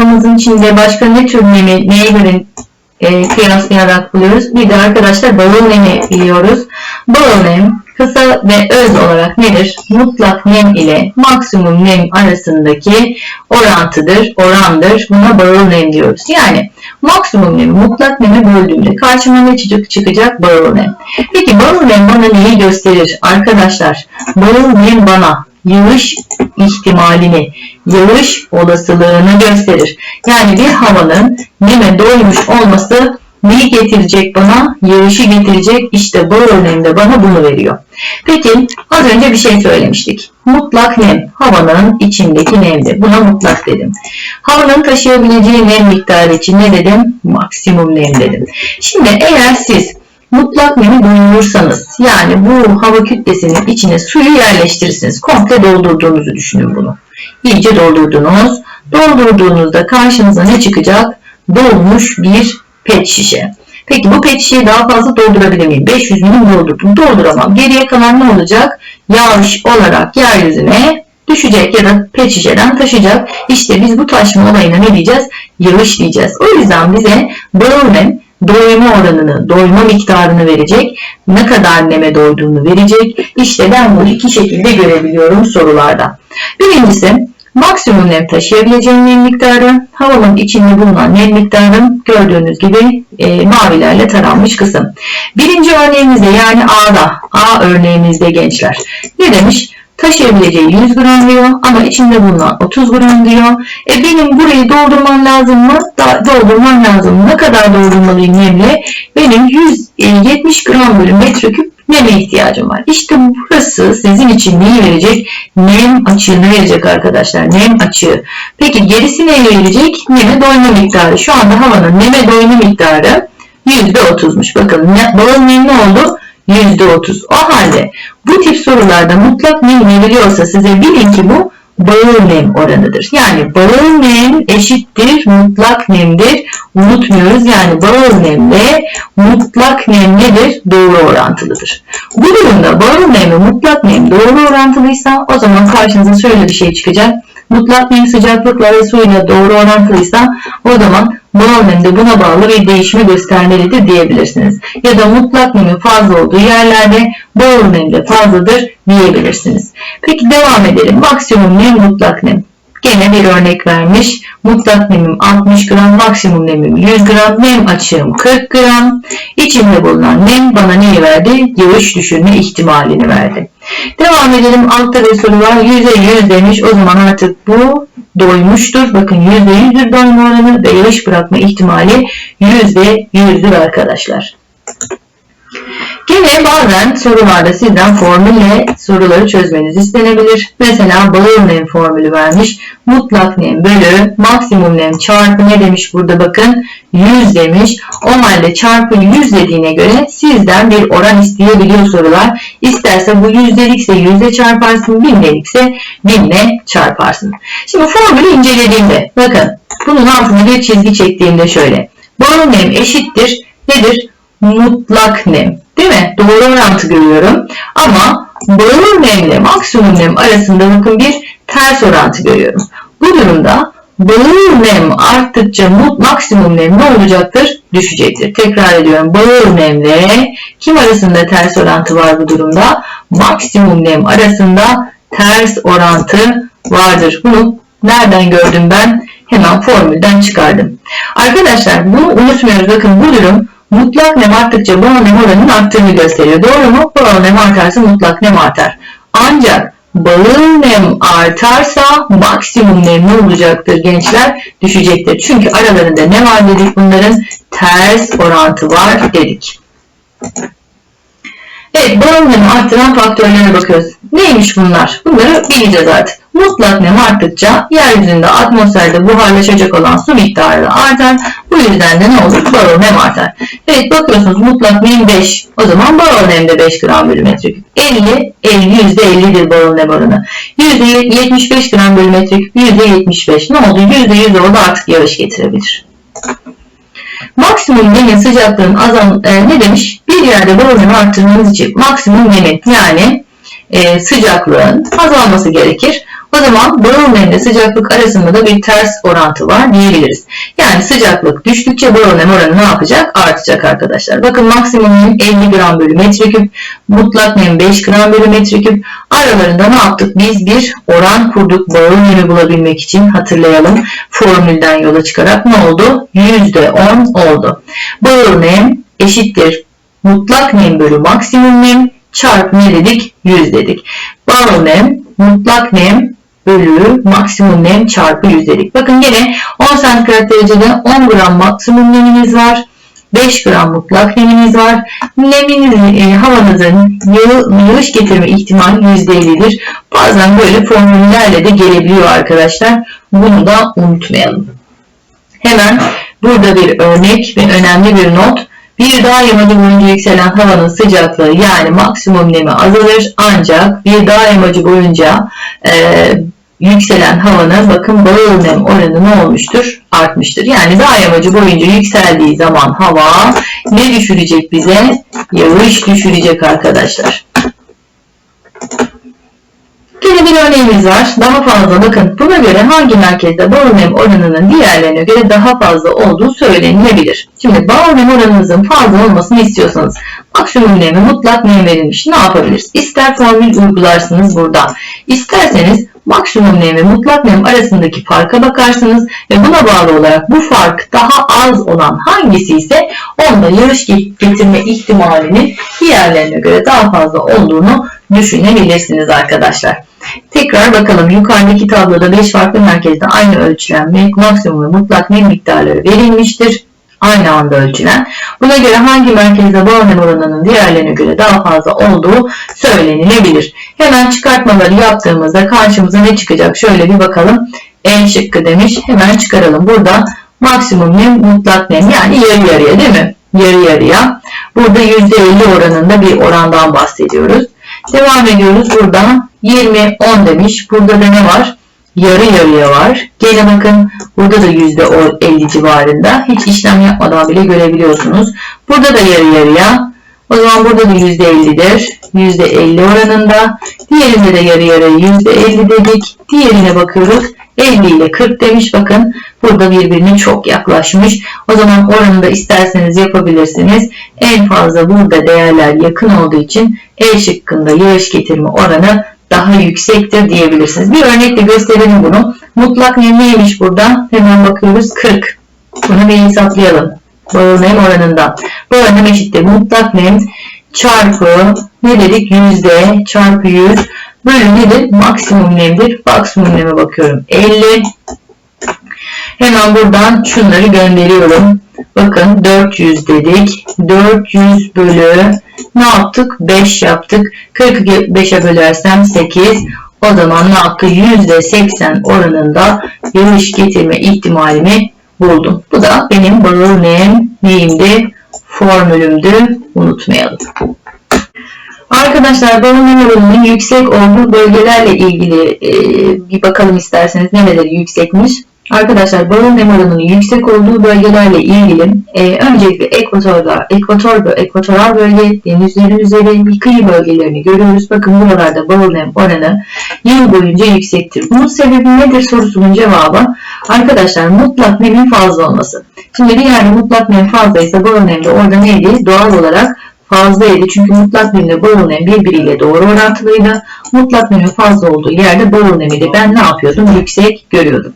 Havamızın içinde başka ne tür nemi, neye göre e, kıyaslayarak buluyoruz? Bir de arkadaşlar bağıl nemi biliyoruz. Bağıl nem kısa ve öz olarak nedir? Mutlak nem ile maksimum nem arasındaki orantıdır, orandır. Buna bağıl nem diyoruz. Yani maksimum nemi mutlak nemi böldüğümde karşıma ne çıkacak? çıkacak? Bağıl nem. Peki bağıl nem bana neyi gösterir? Arkadaşlar bağıl nem bana yağış ihtimalini, yağış olasılığını gösterir. Yani bir havanın neme doymuş olması neyi getirecek bana? Yağışı getirecek. İşte bu örneğinde bana bunu veriyor. Peki az önce bir şey söylemiştik. Mutlak nem havanın içindeki nemdir. Buna mutlak dedim. Havanın taşıyabileceği nem miktarı için ne dedim? Maksimum nem dedim. Şimdi eğer siz mutlak nemi doldurursanız yani bu hava kütlesinin içine suyu yerleştirirsiniz. Komple doldurduğunuzu düşünün bunu. İyice doldurdunuz. Doldurduğunuzda karşınıza ne çıkacak? Dolmuş bir pet şişe. Peki bu pet şişeyi daha fazla doldurabilir miyim? 500 milim doldurdum. Dolduramam. Geriye kalan ne olacak? Yağış olarak yeryüzüne düşecek ya da pet şişeden taşıyacak. İşte biz bu taşma olayına ne diyeceğiz? Yağış diyeceğiz. O yüzden bize Bowman doyma oranını, doyma miktarını verecek. Ne kadar neme doyduğunu verecek. İşte ben bunu iki şekilde görebiliyorum sorularda. Birincisi maksimum nem taşıyabileceğim nem miktarı, havanın içinde bulunan nem miktarı gördüğünüz gibi e, mavilerle taranmış kısım. Birinci örneğimizde yani A'da, A örneğimizde gençler ne demiş? Taşıyabileceği 100 gram diyor ama içinde bulunan 30 gram diyor. E benim burayı doldurmam lazım mı? Da, doldurmam lazım. Ne kadar doldurmalıyım nemle? Benim 170 gram bölü metreküp neme ihtiyacım var. İşte burası sizin için neyi verecek? Nem açığını verecek arkadaşlar. Nem açığı. Peki gerisi neye verecek? Neme doyma miktarı. Şu anda havanın neme doyma miktarı %30'muş. Bakın balın nem ne oldu? %30. O halde bu tip sorularda mutlak nem veriliyorsa size bilin ki bu bağıl nem oranıdır. Yani bağıl nem eşittir mutlak nemdir. Unutmuyoruz yani bağıl nemle mutlak nem nedir? Doğru orantılıdır. Bu durumda bağıl nem ve mutlak nem doğru orantılıysa o zaman karşınıza şöyle bir şey çıkacak. Mutlak nem sıcaklıkla ve suyla doğru orantılıysa o zaman bağıl nem de buna bağlı bir değişimi göstermelidir diyebilirsiniz. Ya da mutlak nemin fazla olduğu yerlerde bağıl nem de fazladır diyebilirsiniz. Peki devam edelim. Maksimum nem mutlak nem. Gene bir örnek vermiş. Mutlak nemim 60 gram, maksimum nemim 100 gram, nem açığım 40 gram. İçinde bulunan nem bana neyi verdi? Yağış düşürme ihtimalini verdi. Devam edelim. Altta bir soru var. Yüzde yüz demiş. O zaman artık bu doymuştur. Bakın yüzde yüzdür doyma oranı ve yağış bırakma ihtimali yüzde yüzdür arkadaşlar. Gene bazen sorularda sizden formülle soruları çözmeniz istenebilir. Mesela bağıl nem formülü vermiş. Mutlak nem bölü maksimum nem çarpı ne demiş burada bakın 100 demiş. O halde çarpı 100 dediğine göre sizden bir oran isteyebiliyor sorular. İsterse bu yüzdelikse yüzde çarparsın, bindelikse binle çarparsın. Şimdi formülü incelediğimde bakın bunun altına bir çizgi çektiğimde şöyle. Bağıl nem eşittir nedir? Mutlak nem. Değil mi? Doğru orantı görüyorum. Ama bağıl nemle maksimum nem arasında bakın bir ters orantı görüyorum. Bu durumda bağıl nem arttıkça maksimum nem ne olacaktır? Düşecektir. Tekrar ediyorum. Bağıl nemle kim arasında ters orantı var bu durumda? Maksimum nem arasında ters orantı vardır. Bunu nereden gördüm ben? Hemen formülden çıkardım. Arkadaşlar bunu unutmuyoruz. Bakın bu durum mutlak nem arttıkça bağıl nem oranının arttığını gösteriyor. Doğru mu? Bağıl nem artarsa mutlak nem artar. Ancak bağıl nem artarsa maksimum nem ne olacaktır gençler? Düşecektir. Çünkü aralarında ne var dedik bunların? Ters orantı var dedik. Evet, bağıl nemi arttıran faktörlere bakıyoruz. Neymiş bunlar? Bunları bileceğiz artık. Mutlak nem arttıkça yeryüzünde atmosferde buharlaşacak olan su miktarı artar. Bu yüzden de ne olur? Bağıl nem artar. Evet bakıyorsunuz mutlak 5. O zaman bağıl nem de 5 gram bölü metreküp. 50, 50 %50'dir bağıl nem oranı. %75 gram bölü metreküp %75. Ne oldu? %100 oldu artık yağış getirebilir. Maksimum nemin sıcaklığın azal e, ne demiş? Bir yerde bağıl nemi arttırmanız için maksimum nemin yani e, sıcaklığın azalması gerekir. O zaman bağıl nemle sıcaklık arasında da bir ters orantı var diyebiliriz. Yani sıcaklık düştükçe nem oranı ne yapacak? Artacak arkadaşlar. Bakın maksimum nem 50 gram bölü metreküp, mutlak nem 5 gram bölü metreküp. Aralarında ne yaptık? Biz bir oran kurduk bağıl nemi bulabilmek için hatırlayalım. Formülden yola çıkarak ne oldu? %10 oldu. Nem eşittir mutlak nem bölü maksimum nem çarpı ne dedik? 100 dedik. Bağıl nem mutlak nem bölü maksimum nem çarpı 100 dedik. Bakın yine 10 santigrat derecede 10 gram maksimum neminiz var. 5 gram mutlak neminiz var. Neminizin, e, havanızın yağ, yağış getirme ihtimali %50'dir. Bazen böyle formüllerle de gelebiliyor arkadaşlar. Bunu da unutmayalım. Hemen burada bir örnek ve önemli bir not. Bir dağ yamacı boyunca yükselen havanın sıcaklığı yani maksimum nemi azalır ancak bir dağ yamacı boyunca e, yükselen havanın bakın bağıl nem oranı ne olmuştur? Artmıştır. Yani dağ yamacı boyunca yükseldiği zaman hava ne düşürecek bize? Yağış düşürecek arkadaşlar. Yine bir örneğimiz var. Daha fazla bakın buna göre hangi merkezde bağıl nem oranının diğerlerine göre daha fazla olduğu söylenilebilir. Şimdi bağıl nem oranınızın fazla olmasını istiyorsanız maksimum nemi mutlak nem verilmiş. Ne yapabiliriz? İster formül uygularsınız burada. İsterseniz maksimum nem ve mutlak nem arasındaki farka bakarsınız ve buna bağlı olarak bu fark daha az olan hangisi ise onda yarış getirme ihtimalinin diğerlerine göre daha fazla olduğunu düşünebilirsiniz arkadaşlar. Tekrar bakalım yukarıdaki tabloda 5 farklı merkezde aynı ölçülen maksimum ve mutlak nem miktarları verilmiştir. Aynı anda ölçülen. Buna göre hangi merkezde nem oranının diğerlerine göre daha fazla olduğu söylenilebilir. Hemen çıkartmaları yaptığımızda karşımıza ne çıkacak? Şöyle bir bakalım. En şıkkı demiş. Hemen çıkaralım. Burada maksimum nem, mutlak nem yani yarı yarıya değil mi? Yarı yarıya. Burada %50 oranında bir orandan bahsediyoruz. Devam ediyoruz. Burada 20, 10 demiş. Burada da ne var? Yarı yarıya var. Gene bakın burada da %50 civarında. Hiç işlem yapmadan bile görebiliyorsunuz. Burada da yarı yarıya. O zaman burada da %50'dir. %50 oranında. Diğerinde de yarı yarıya %50 dedik. Diğerine bakıyoruz. 50 ile 40 demiş. Bakın burada birbirine çok yaklaşmış. O zaman oranı da isterseniz yapabilirsiniz. En fazla burada değerler yakın olduğu için E şıkkında yağış getirme oranı daha yüksektir diyebilirsiniz. Bir örnekle gösterelim bunu. Mutlak nem neymiş burada? Hemen bakıyoruz 40. Bunu bir hesaplayalım. Bağıl nem oranından. Bağıl nem eşittir. Mutlak nem çarpı ne dedik? Yüzde çarpı 100 bölü nedir? Maksimum nemdir. Maksimum neme bakıyorum. 50. Hemen buradan şunları gönderiyorum. Bakın 400 dedik. 400 bölü ne yaptık? 5 yaptık. 45'e bölersem 8. O zaman ne yaptı? %80 oranında yağış getirme ihtimalimi buldum. Bu da benim bağıl nem neyimdi? Formülümdü. Unutmayalım. Arkadaşlar oranının yüksek olduğu bölgelerle ilgili e, bir bakalım isterseniz nereleri yüksekmiş. Arkadaşlar bağıl nem oranının yüksek olduğu bölgelerle ilgili e, öncelikle ekvatorda, ekvator, ekvatoral bölge, denizlerin üzeri, kıyı bölgelerini görüyoruz. Bakın buralarda bağıl nem oranı yıl boyunca yüksektir. Bunun sebebi nedir sorusunun cevabı arkadaşlar mutlak nemin fazla olması. Şimdi bir yerde mutlak nem fazlaysa bağıl nem de orada neydi? Doğal olarak fazlaydı. Çünkü mutlak nemle bağıl nem birbiriyle doğru orantılıydı. Mutlak nemin fazla olduğu yerde bağıl nemi de ben ne yapıyordum? Yüksek görüyordum.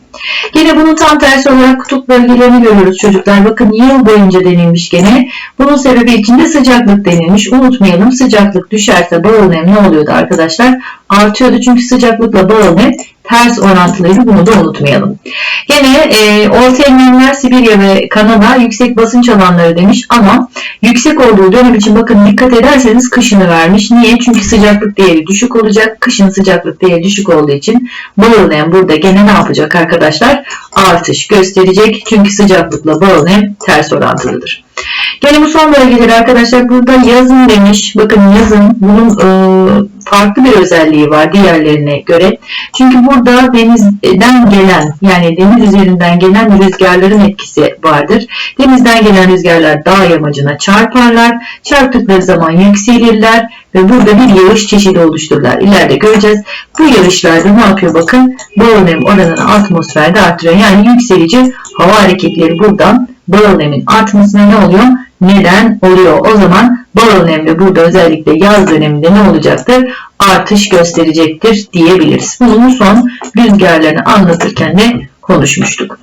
Gene bunun tam tersi olarak kutup bölgelerini görüyoruz çocuklar. Bakın yıl boyunca denilmiş gene. Bunun sebebi içinde sıcaklık denilmiş. Unutmayalım sıcaklık düşerse bağıl nem ne oluyordu arkadaşlar? Artıyordu çünkü sıcaklıkla bağıl nem ters orantılıydı. Bunu da unutmayalım. Gene e, Orta Enlemler, Sibirya ve Kanada yüksek basınç alanları demiş ama yüksek olduğu dönem için bakın dikkat ederseniz kışını vermiş. Niye? Çünkü sıcaklık değeri düşük olacak. Kışın sıcaklık değeri düşük olduğu için bağıl nem burada gene ne yapacak arkadaşlar? Artış gösterecek. Çünkü sıcaklıkla bağıl nem ters orantılıdır. Gene bu son bölgeleri arkadaşlar burada yazın demiş. Bakın yazın bunun e, farklı bir özelliği var diğerlerine göre. Çünkü burada denizden gelen yani deniz üzerinden gelen rüzgarların etkisi vardır. Denizden gelen rüzgarlar dağ yamacına çarparlar. Çarptıkları zaman yükselirler ve burada bir yağış çeşidi oluştururlar. İleride göreceğiz. Bu yağışlarda ne yapıyor bakın? Bağıl nem oranını atmosferde artırıyor. Yani yükselici hava hareketleri buradan bağıl nemin artmasına ne oluyor? Neden oluyor? O zaman bağıl nemde burada özellikle yaz döneminde ne olacaktır? Artış gösterecektir diyebiliriz. Bunun son rüzgarlarını anlatırken de konuşmuştuk.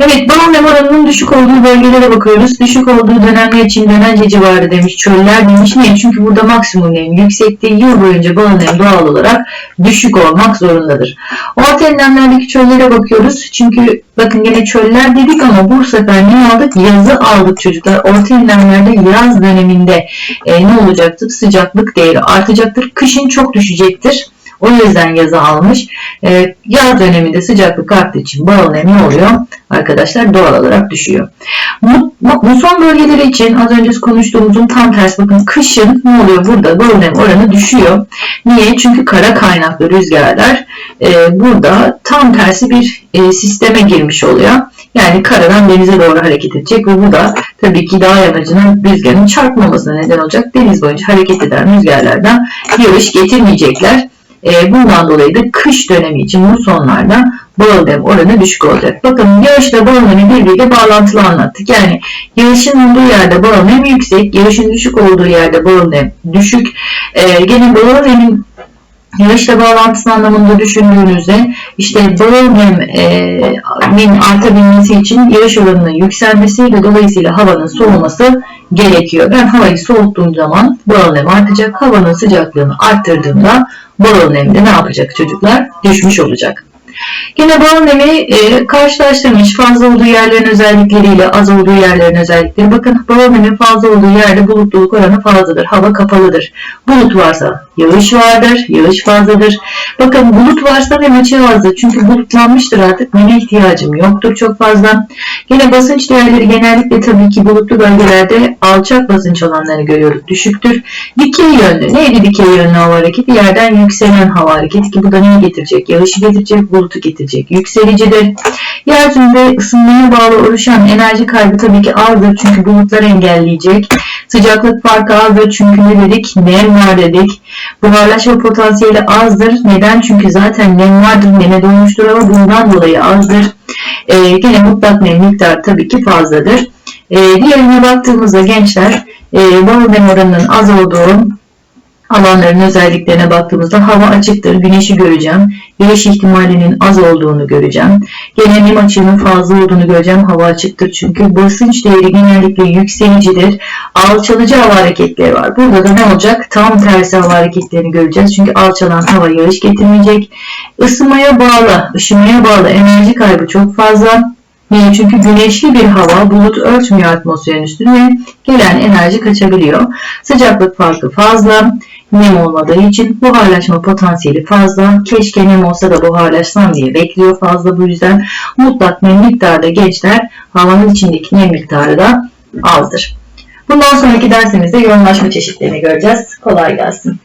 Evet, nem oranının düşük olduğu bölgelere bakıyoruz. Düşük olduğu dönemler için dönence civarı demiş, çöller demiş. Niye? Çünkü burada maksimum nem yüksekliği yıl boyunca nem doğal olarak düşük olmak zorundadır. Orta enlemlerdeki çöllere bakıyoruz. Çünkü bakın yine çöller dedik ama bu sefer ne aldık? Yazı aldık çocuklar. Orta enlemlerde yaz döneminde e, ne olacaktır? Sıcaklık değeri artacaktır. Kışın çok düşecektir. O yüzden yazı almış. Ee, yaz döneminde sıcaklık arttığı için bağıl ne oluyor? Arkadaşlar doğal olarak düşüyor. Bu, bu son bölgeleri için az önce konuştuğumuzun tam tersi bakın kışın ne oluyor burada? Bağıl nem oranı düşüyor. Niye? Çünkü kara kaynaklı rüzgarlar e, burada tam tersi bir e, sisteme girmiş oluyor. Yani karadan denize doğru hareket edecek ve bu da tabii ki dağ yamacına rüzgarın çarpmamasına neden olacak. Deniz boyunca hareket eden rüzgarlardan yağış getirmeyecekler. E, bundan dolayı da kış dönemi için musonlarda bağıl nem oranı düşük olacak. Bakın yağışla bağıl nemi birbiriyle bağlantılı anlattık. Yani yağışın olduğu yerde bağıl nem yüksek, yağışın düşük olduğu yerde bağıl nem düşük. E, gene bağıl nemin yağışla bağlantısı anlamında düşündüğünüzde işte bağıl nemin artabilmesi için yağış oranının yükselmesi ve dolayısıyla havanın soğuması gerekiyor. Ben havayı soğuttuğum zaman bağıl nem artacak. Havanın sıcaklığını arttırdığımda bağıl nem de ne yapacak çocuklar? Düşmüş olacak. Yine bağıl nemi e, karşılaştırmış fazla olduğu yerlerin özellikleriyle az olduğu yerlerin özellikleri. Bakın bağıl nemin fazla olduğu yerde bulutluluk oranı fazladır. Hava kapalıdır. Bulut varsa yağış vardır. Yağış fazladır. Bakın bulut varsa nem açığı azdır. Çünkü bulutlanmıştır artık. Neme ihtiyacım yoktur çok fazla. Yine basınç değerleri genellikle tabii ki bulutlu bölgelerde alçak basınç alanlarını görüyoruz. Düşüktür. Dikey yönlü. Neydi dikey yönlü hava hareketi? Yerden yükselen hava hareketi ki bu da neyi getirecek? Yağışı getirecek, bulutu getirecek. Yükselicidir. Yeryüzünde ısınmaya bağlı oluşan enerji kaybı tabii ki azdır. Çünkü bulutlar engelleyecek. Sıcaklık farkı azdır. Çünkü ne dedik? Nem var dedik. Buharlaşma potansiyeli azdır. Neden? Çünkü zaten nem vardır. Neme dolmuştur ama bundan dolayı azdır. Ee, gene mutlak nem miktarı tabii ki fazladır. Ee, diğerine baktığımızda gençler e, bal nem oranının az olduğu alanların özelliklerine baktığımızda hava açıktır, güneşi göreceğim. Güneş ihtimalinin az olduğunu göreceğim. Gene nem açığının fazla olduğunu göreceğim. Hava açıktır çünkü basınç değeri genellikle yükselicidir. Alçalıcı hava hareketleri var. Burada da ne olacak? Tam tersi hava hareketlerini göreceğiz. Çünkü alçalan hava yağış getirmeyecek. Isınmaya bağlı, ışımaya bağlı enerji kaybı çok fazla. Niye? Çünkü güneşli bir hava bulut örtmüyor atmosferin üstünü ve gelen enerji kaçabiliyor. Sıcaklık farkı fazla nem olmadığı için buharlaşma potansiyeli fazla. Keşke nem olsa da buharlaşsam diye bekliyor fazla bu yüzden. Mutlak nem miktarı da gençler havanın içindeki nem miktarı da azdır. Bundan sonraki dersimizde yoğunlaşma çeşitlerini göreceğiz. Kolay gelsin.